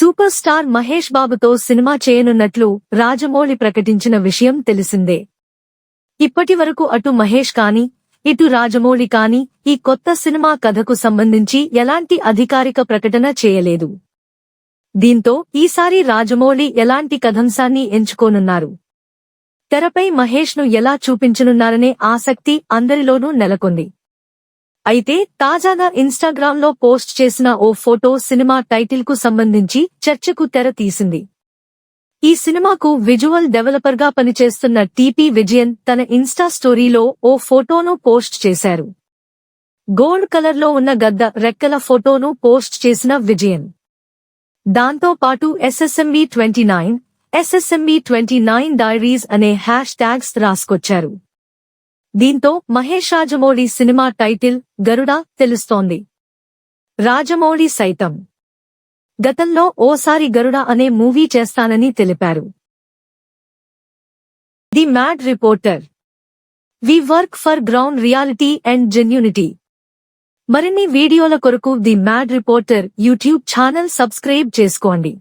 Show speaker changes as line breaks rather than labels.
Super star Mahesh బాబుతో cinema చేయనున్నట్లు రాజమౌళి ప్రకటించిన విషయం తెలిసిందే. ఇప్పటి వరకు అటు మహేష్ కాని ఇటు రాజమౌళి కాని ఈ కొత్త సినిమా కథకు సంబంధించి ఎలాంటి అధికారిక ప్రకటన చేయలేదు. దీంతో ఈసారి రాజమౌళి ఎలాంటి కథంశాన్ని ఎంచుకోనున్నారు? తెరపై మహేష్ను ఎలా చూపించనున్నారనే ఆసక్తి అందరిలోనూ నెలకొంది. అయితే తాజాగా ఇన్స్టాగ్రామ్లో పోస్ట్ చేసిన ఓ ఫోటో సినిమా టైటిల్కు సంబంధించి చర్చకు తెర తీసింది. ఈ సినిమాకు విజువల్ డెవలపర్గా పనిచేస్తున్న టీపీ విజయన్ తన ఇన్స్టా స్టోరీలో ఓ ఫోటోను పోస్ట్ చేశారు. గోల్డ్ కలర్లో ఉన్న గద్ద రెక్కల ఫోటోను పోస్ట్ చేసిన విజయన్. దాంతో పాటు SSMB twenty nine SSMB twenty nine diaries అనే హ్యాష్ ట్యాగ్స్ రాసుకొచ్చారు. దీంతో మహేష్ రాజమౌళి సినిమా టైటిల్ గరుడ తెలుస్తోంది. రాజమౌళి సైతం. గతంలో ఓసారి గరుడ అనే మూవీ చేస్తానని తెలిపారు. The mad reporter. We work for ground reality and genuinity. మరిన్ని వీడియోల కొరకు the mad reporter YouTube channel subscribe చేసుకోండి.